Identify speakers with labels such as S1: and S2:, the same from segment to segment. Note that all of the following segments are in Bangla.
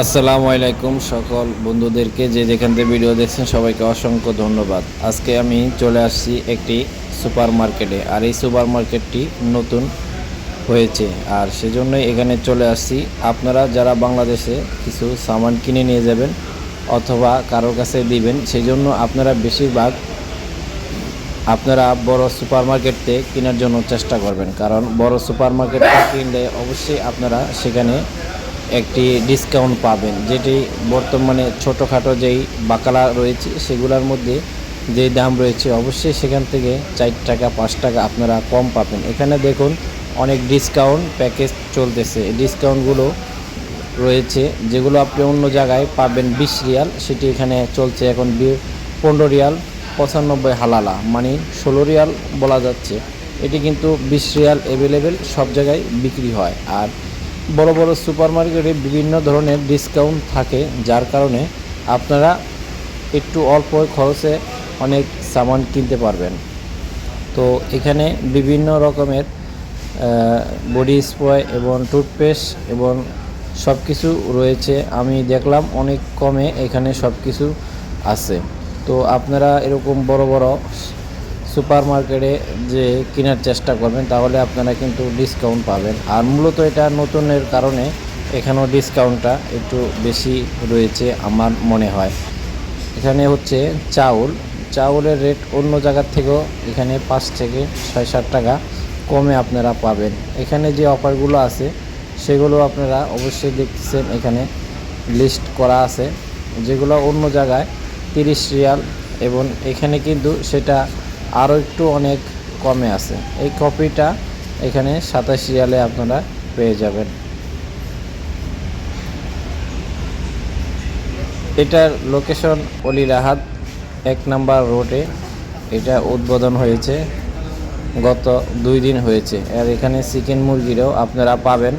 S1: আসসালামু আলাইকুম সকল বন্ধুদেরকে, যে যেখান থেকে ভিডিও দেখছেন সবাইকে অসংখ্য ধন্যবাদ। আজকে আমি চলে আসছি একটি সুপার মার্কেটে আর এই সুপার মার্কেটটি নতুন হয়েছে, আর সেজন্যই এখানে চলে আসছি। আপনারা যারা বাংলাদেশে কিছু সামান কিনে নিয়ে যাবেন অথবা কারোর কাছে দিবেন সেই জন্য আপনারা বেশিরভাগ আপনারা বড় সুপার মার্কেটে কেনার জন্য চেষ্টা করবেন, কারণ বড় সুপার মার্কেটে কিনলে অবশ্যই আপনারা সেখানে একটি ডিসকাউন্ট পাবেন। যেটি বর্তমানে ছোটোখাটো যেই বাকালা রয়েছে, সেগুলোর মধ্যে যে দাম রয়েছে, অবশ্যই সেখান থেকে চার টাকা, পাঁচ টাকা আপনারা কম পাবেন। এখানে দেখুন, অনেক ডিসকাউন্ট প্যাকেজ চলতেছে। ডিসকাউন্টগুলো রয়েছে, যেগুলো আপনি অন্য জায়গায় পাবেন বিশ রিয়াল, সেটি এখানে চলছে এখন পনেরো রিয়াল, পঁচানব্বই হালালা মানে ষোলো রিয়াল বলা যাচ্ছে। এটি কিন্তু বিশ রিয়াল অ্যাভেলেবেল সব জায়গায় বিক্রি হয়। আর বড় বড় সুপার মার্কেটে বিভিন্ন ধরনের ডিসকাউন্ট থাকে, যার কারণে আপনারা একটু অল্প খরচে অনেক সামান কিনতে পারবেন। তো এখানে বিভিন্ন রকমের বডি স্প্রে এবং টুথপেস্ট এবং সব কিছু রয়েছে। আমি দেখলাম অনেক কমে এখানে সব কিছু আছে। তো আপনারা এরকম বড় বড় সুপার মার্কেটে যে কেনার চেষ্টা করবেন, তাহলে আপনারা কিন্তু ডিসকাউন্ট পাবেন। আর মূলত এটা নতুনের কারণে এখানেও ডিসকাউন্টটা একটু বেশি রয়েছে আমার মনে হয়। এখানে হচ্ছে চাউল। চাউলের রেট অন্য জায়গার থেকেও এখানে পাঁচ থেকে ছয়, সাত টাকা কমে আপনারা পাবেন। এখানে যে অফারগুলো আছে, সেগুলো আপনারা অবশ্যই দেখতেছেন এখানে লিস্ট করা আছে। যেগুলো অন্য জায়গায় তিরিশ রিয়াল এবং এখানে কিন্তু সেটা আরও একটু অনেক কমে আছে। এই কপিটা এখানে সাতাশ রিয়ালে আপনারা পেয়ে যাবেন। এটার লোকেশন অলি রাহাত, এক নাম্বার রোডে এটা উদ্বোধন হয়েছে, গত দুই দিন হয়েছে। আর এখানে চিকেন মুরগিরও আপনারা পাবেন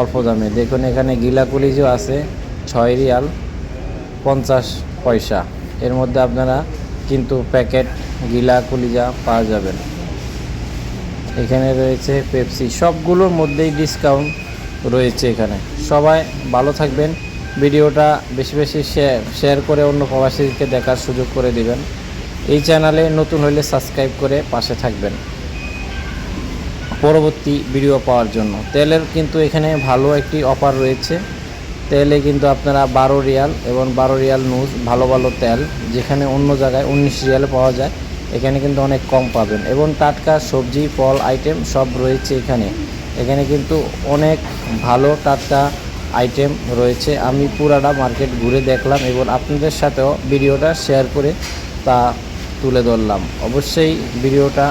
S1: অল্প দামে। দেখুন এখানে গিলা কুলিজও আছে, ছয় রিয়াল পঞ্চাশ পয়সা। এর মধ্যে আপনারা কিন্তু প্যাকেট গিলা কুলিজা পাওয়া যাবেন এখানে রয়েছে পেপসি, সবগুলোর মধ্যেই ডিসকাউন্ট রয়েছে এখানে। সবাই ভালো থাকবেন। ভিডিওটা বেশি বেশি শেয়ার শেয়ার করে অন্য প্রবাসীকে দেখার সুযোগ করে দিবেন। এই চ্যানেলে নতুন হলে সাবস্ক্রাইব করে পাশে থাকবেন। পরবর্তী ভিডিও পাওয়ার জন্য। তেলের কিন্তু এখানে ভালো একটি অফার রয়েছে। তেলে কিন্তু আপনারা বারো রিয়াল এবং বারো রিয়াল নুজ, ভালো ভালো তেল, যেখানে অন্য জায়গায় উনিশ রিয়ালে পাওয়া যায়, এখানে কিন্তু অনেক কম পাবেন। এবং টাটকা সবজি, ফল, আইটেম সব রয়েছে এখানে। এখানে কিন্তু অনেক ভালো টাটকা আইটেম রয়েছে। আমি পুরাটা মার্কেট ঘুরে দেখলাম এবং আপনাদের সাথেও ভিডিওটা শেয়ার করে তা তুলে ধরলাম। অবশ্যই ভিডিওটা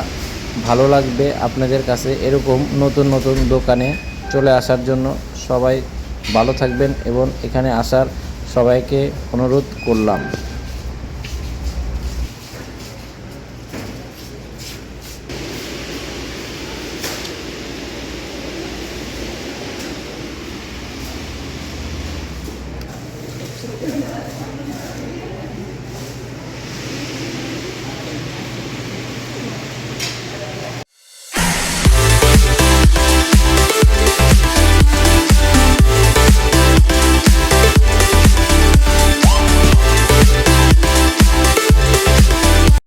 S1: ভালো লাগবে আপনাদের কাছে। এরকম নতুন নতুন দোকানে চলে আসার জন্য সবাই ভালো থাকবেন এবং এখানে আসার সবাইকে অনুরোধ করলাম।